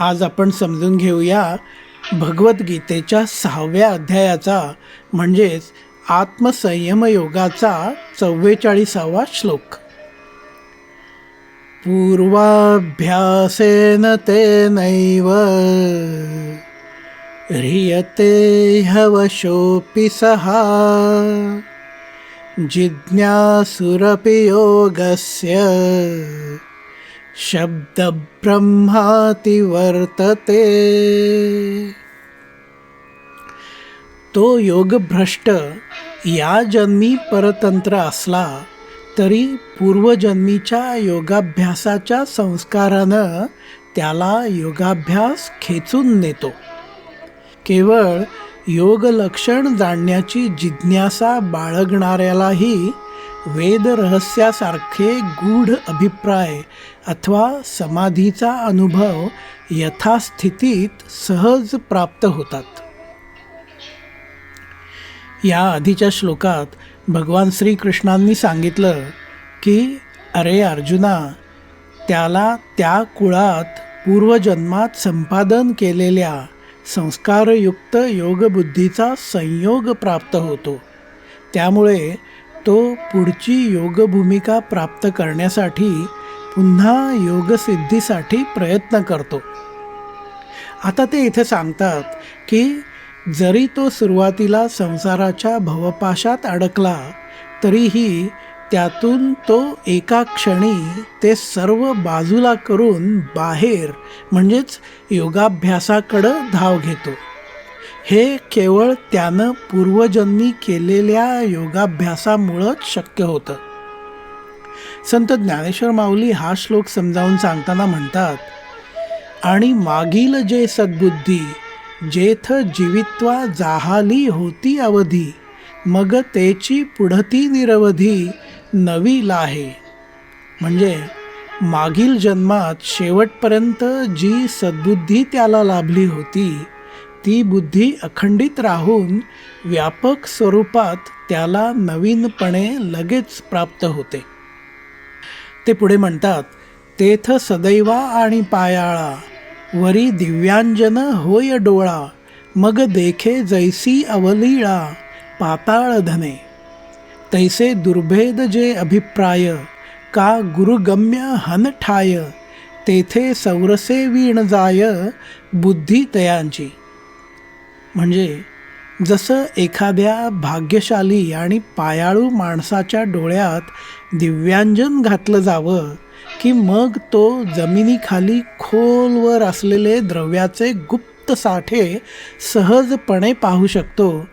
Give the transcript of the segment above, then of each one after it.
आज आपण समजून घेऊया भगवद्गीतेच्या सहाव्या अध्यायाचा म्हणजेच आत्मसंयमयोगाचा चव्वेचाळीसावा श्लोक. पूर्वाभ्यासेन तेनैव ह्रियते हवशोऽपि सहा जिज्ञासुरपि योगस्य। शब्दब्रह्माति वर्तते तो योगभ्रष्ट या जन्मी परतंत्र असला तरी पूर्वजन्मीच्या योगाभ्यासाच्या संस्कारानं त्याला योगाभ्यास खेचून नेतो. केवळ योगलक्षण जाणण्याची जिज्ञासा बाळगणाऱ्यालाही वेद रहस्यासारखे गूढ अभिप्राय अथवा समाधीचा अनुभव यथास्थितीत सहज प्राप्त होतात. या आधीच्या श्लोकात भगवान श्रीकृष्णांनी सांगितलं की अरे अर्जुना त्याला त्या कुळात पूर्वजन्मात संपादन केलेल्या संस्कारयुक्त योगबुद्धीचा संयोग प्राप्त होतो. त्यामुळे तो पुढची योगभूमिका प्राप्त करण्यासाठी पुन्हा योगसिद्धीसाठी प्रयत्न करतो. आता ते इथे सांगतात की जरी तो सुरुवातीला संसाराच्या भवपाशात अडकला तरीही त्यातून तो एका क्षणी ते सर्व बाजूला करून बाहेर म्हणजेच योगाभ्यासाकडं धाव घेतो. हे केवळ त्यानं पूर्वजन्मी केलेल्या योगाभ्यासामुळंच शक्य होतं. संत ज्ञानेश्वर माऊली हा श्लोक समजावून सांगताना म्हणतात आणि मागील जे सद्बुद्धी जेथ जीवित्वा जाहाली होती अवधी मग तेची पुढती निरवधी नवी लाहे. म्हणजे मागील जन्मात शेवटपर्यंत जी सद्बुद्धी त्याला लाभली होती ती बुद्धी अखंडित राहून व्यापक स्वरूपात त्याला नवीनपणे लगेच प्राप्त होते. ते पुढे म्हणतात तेथ सदैवा आणि पायाळा वरी दिव्यांजन होय डोळा मग देखे जैसी अवलीळा पाताळ धने. तैसे दुर्भेद जे अभिप्राय का गुरुगम्य हन ठाय तेथे सौरसे वीण जाय बुद्धी तयांची म्हणजे जसं एखाद्या भाग्यशाली आणि पायाळू माणसाच्या डोळ्यात दिव्यांजन घातलं जावं की मग तो जमिनीखाली खोलवर असलेले द्रव्याचे गुप्त साठे सहजपणे पाहू शकतो.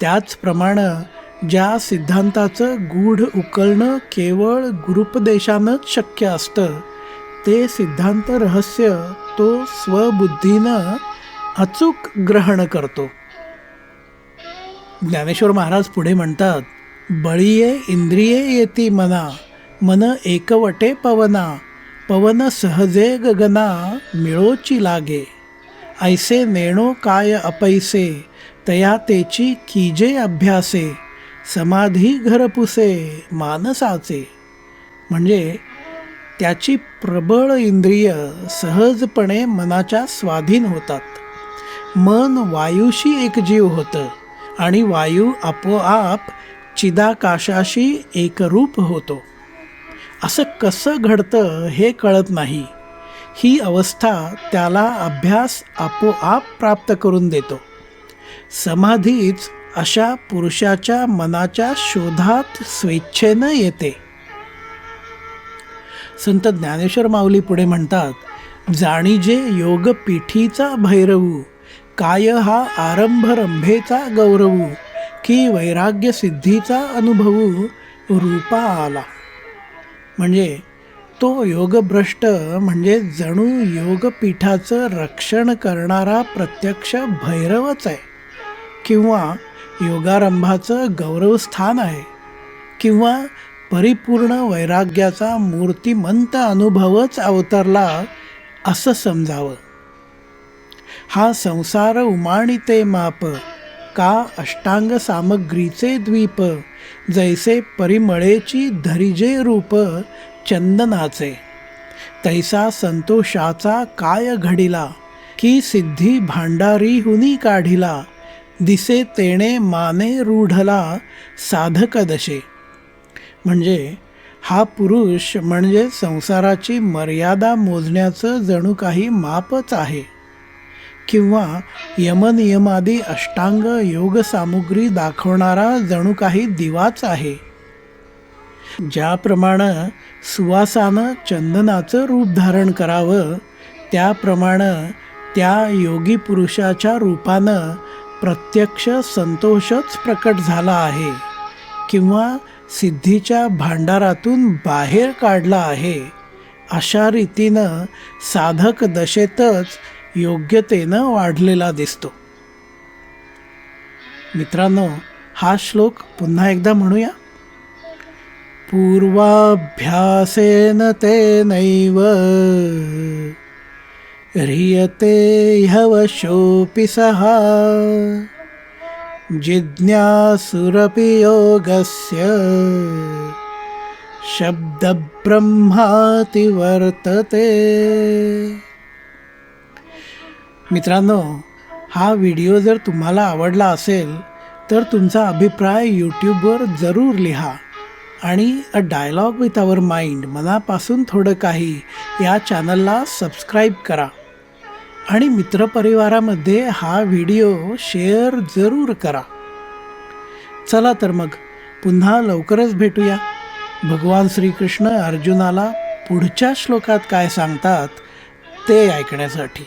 त्याचप्रमाणे ज्या सिद्धांताचं गूढ उकलणं केवळ गुरुपदेशानंच शक्य असतं ते सिद्धांत रहस्य तो स्वबुद्धीनं अचूक ग्रहण करतो. ज्ञानेश्वर महाराज पुढे म्हणतात बळीये इंद्रिये येती मना मन एकवटे पवना पवन सहजे गगना मिळोची लागे. ऐसे नेणो काय अपैसे तया तेची कीजे अभ्यासे समाधी घरपुसे मानसाचे. म्हणजे त्याची प्रबळ इंद्रिय सहजपणे मनाच्या स्वाधीन होतात. मन वायूशी एकजीव होतं आणि वायू आपोआप चिदाकाशाशी एकरूप होतो. असं कसं घडतं हे कळत नाही. ही अवस्था त्याला अभ्यास आपोआप प्राप्त करून देतो. समाधीच अशा पुरुषाच्या मनाच्या शोधात स्वेच्छेनं येते. संत ज्ञानेश्वर माऊली पुढे म्हणतात जाणीजे योग पिठीचा भैरवू काय हा आरंभ रंभेचा गौरवू? की वैराग्य सिद्धीचा अनुभवू रूपा आला? म्हणजे तो योगभ्रष्ट म्हणजे जणू योगपीठाचं रक्षण करणारा प्रत्यक्ष भैरवच आहे. किंवा योगारंभाचं गौरवस्थान आहे. किंवा परिपूर्ण वैराग्याचा मूर्तिमंत अनुभवच अवतरला असं समजावं. हा संसार उमाणिते माप का अष्टांग सामग्रीचे द्वीप जैसे परिमळेची धरिजे रूप चंदनाचे. तैसा संतोषाचा काय घडिला की सिद्धी भांडारी हुनी काढिला दिसे तेणे माने रूढला साधक दशे म्हणजे हा पुरुष म्हणजे संसाराची मर्यादा मोजण्याचं जणू काही मापच आहे. किंवा यमनियमादी अष्टांग योग सामुग्री दाखवणारा जणू काही दिवाच आहे. ज्याप्रमाणे सुवासानं चंदनाचं रूप धारण करावं त्याप्रमाणे त्या योगी पुरुषाच्या रूपानं प्रत्यक्ष संतोषच प्रकट झाला आहे किंवा सिद्धीच्या भांडारातून बाहेर काढला आहे. अशा रीतीनं साधक दशेतच योग्यतेनं वाढलेला दिसतो. मित्रांनो हा श्लोक पुन्हा एकदा म्हणूया. पूर्वाभ्यासेन तेनैव ह्रियते ह्यवशोऽपि सः। जिज्ञासुरपि योगस्य। शब्दब्रह्माति वर्तते। मित्रांनो हा व्हिडिओ जर तुम्हाला आवडला असेल तर तुमचा अभिप्राय यूट्यूबवर जरूर लिहा आणि a dialogue with our mind मनापासून थोडं काही या चॅनलला सबस्क्राईब करा. आणि मित्रपरिवारामध्ये हा व्हिडिओ शेअर जरूर करा. चला तर मग पुन्हा लवकरच भेटूया. भगवान श्रीकृष्ण अर्जुनाला पुढच्या श्लोकात काय सांगतात ते ऐकण्यासाठी.